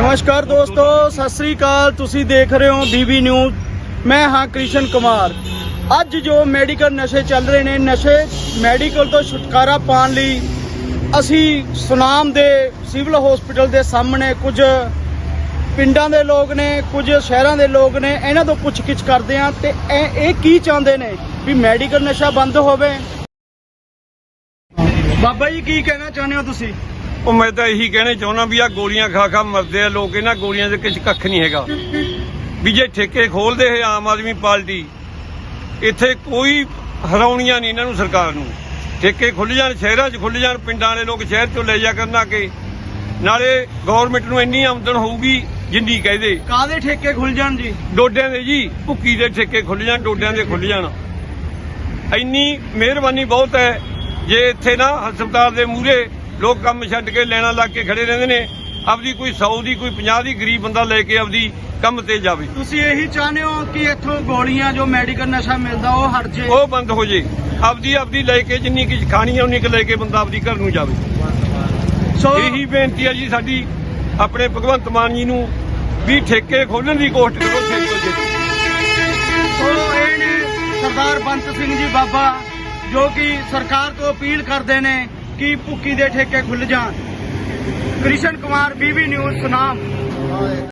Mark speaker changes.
Speaker 1: ਨਮਸਕਾਰ ਦੋਸਤੋ, ਸਤਿ ਸ੍ਰੀ ਅਕਾਲ। ਤੁਸੀਂ ਦੇਖ ਰਹੇ ਹੋ ਬੀਬੀ ਨਿਊਜ਼। ਮੈਂ ਹਾਂ ਕ੍ਰਿਸ਼ਨ ਕੁਮਾਰ। ਅੱਜ ਜੋ ਮੈਡੀਕਲ ਨਸ਼ੇ ਚੱਲ ਰਹੇ ਨੇ, ਨਸ਼ੇ ਮੈਡੀਕਲ ਤੋਂ ਛੁਟਕਾਰਾ ਪਾਉਣ ਲਈ ਅਸੀਂ ਸੁਨਾਮ ਦੇ ਸਿਵਲ ਹਸਪੀਟਲ ਦੇ ਸਾਹਮਣੇ ਕੁਝ ਪਿੰਡਾਂ ਦੇ ਲੋਕ ਨੇ, ਕੁਝ ਸ਼ਹਿਰਾਂ ਦੇ ਲੋਕ ਨੇ, ਇਹਨਾਂ ਤੋਂ ਪੁੱਛਗਿੱਛ ਕਰਦੇ ਆ ਤੇ ਇਹ ਇਹ ਕੀ ਚਾਹੁੰਦੇ ਨੇ ਵੀ ਮੈਡੀਕਲ ਨਸ਼ਾ ਬੰਦ ਹੋਵੇ? ਬਾਬਾ ਜੀ, ਕੀ ਕਹਿਣਾ ਚਾਹੁੰਦੇ ਹੋ ਤੁਸੀਂ?
Speaker 2: ਉਹ ਮੈਂ ਤਾਂ ਇਹੀ ਕਹਿਣਾ ਚਾਹੁੰਦਾ ਵੀ ਆ ਗੋਲੀਆਂ ਖਾ ਖਾ ਮਰਦੇ ਆ ਲੋਕ ਇਹਨਾਂ ਗੋਲੀਆਂ ਦੇ ਕੁਝ ਕੱਖ ਨਹੀਂ ਹੈਗਾ। ਵੀ ਜੇ ਠੇਕੇ ਖੋਲਦੇ ਹੈ ਆਮ ਆਦਮੀ ਪਾਰਟੀ ਇੱਥੇ ਕੋਈ ਹਰਾਉਣੀਆਂ ਨਹੀਂ ਇਹਨਾਂ ਨੂੰ ਸਰਕਾਰ ਨੂੰ। ਠੇਕੇ ਖੁੱਲ ਜਾਣ ਸ਼ਹਿਰਾਂ 'ਚ ਖੁੱਲ ਜਾਣ ਪਿੰਡਾਂ ਵਾਲੇ ਲੋਕ ਸ਼ਹਿਰ 'ਚੋਂ ਲੈ ਜਾ ਕਰਨ ਕੇ। ਨਾਲੇ ਗਵਰਨਮੈਂਟ ਨੂੰ ਇੰਨੀ ਆਮਦਨ ਹੋਊਗੀ ਜਿੰਨੀ ਕਹਦੇ।
Speaker 1: ਕਾਦੇ ਠੇਕੇ ਖੁੱਲ ਜਾਣ ਜੀ?
Speaker 2: ਡੋਡਿਆਂ ਦੇ ਜੀ ਭੁੱਕੀ ਦੇ ਠੇਕੇ ਖੁੱਲ ਜਾਣ ਡੋਡਿਆਂ ਦੇ ਖੁੱਲ ਜਾਣ। ਇੰਨੀ ਮਿਹਰਬਾਨੀ ਬਹੁਤ ਹੈ ਜੇ ਇੱਥੇ ਨਾ ਹਸਪਤਾਲ ਦੇ ਮੂਹਰੇ ਲੋਕ ਕੰਮ ਛੱਡ ਕੇ ਲੈਣਾ ਲਾ ਕੇ ਖੜੇ ਰਹਿੰਦੇ ਨੇ। ਆਪਦੀ ਕੋਈ 100 ਦੀ ਕੋਈ 50 ਦੀ ਗਰੀਬ ਬੰਦਾ ਲੈ ਕੇ ਆਪਦੀ ਕੰਮ ਤੇ ਜਾਵੇ।
Speaker 1: ਤੁਸੀਂ ਇਹੀ ਚਾਹੁੰਦੇ ਹੋ ਕਿ ਇੱਥੋਂ ਗੋਲੀਆਂ ਜੋ ਮੈਡੀਕਲ ਨਸ਼ਾ ਮਿਲਦਾ ਉਹ ਹਟ ਜੇ?
Speaker 2: ਉਹ ਬੰਦ ਹੋ ਜੇ। ਆਪਦੀ ਆਪਦੀ ਲੈ ਕੇ ਜਿੰਨੀ ਕਿ ਖਾਣੀ ਆ ਉਨੀ ਕੁ ਲੈ ਕੇ ਬੰਦਾ ਆਪਦੀ ਘਰ ਨੂੰ ਜਾਵੇ।
Speaker 1: ਸੋ
Speaker 2: ਇਹੀ ਬੇਨਤੀ ਹੈ ਜੀ ਸਾਡੀ ਆਪਣੇ ਭਗਵੰਤ ਮਾਨ ਜੀ ਨੂੰ ਵੀ ਠੇਕੇ ਖੋਲਣ ਦੀ ਕੋਸ਼ਿਸ਼ ਕਰੋ ਤੋਂ ਛੇਤੀ
Speaker 1: ਸੋ ਇਹ ਨੇ ਸਰਦਾਰ ਬੰਤ ਸਿੰਘ ਜੀ ਬਾਬਾ ਜੋ ਕਿ ਸਰਕਾਰ ਤੋਂ ਅਪੀਲ ਕਰਦੇ ਨੇ ਕਿ ਭੁੱਕੀ ਦੇ ਠੇਕੇ ਖੁੱਲ ਜਾਣ? ਕ੍ਰਿਸ਼ਨ ਕੁਮਾਰ ਬੀਬੀ ਨਿਊਜ਼ ਸੁਨਾਮ।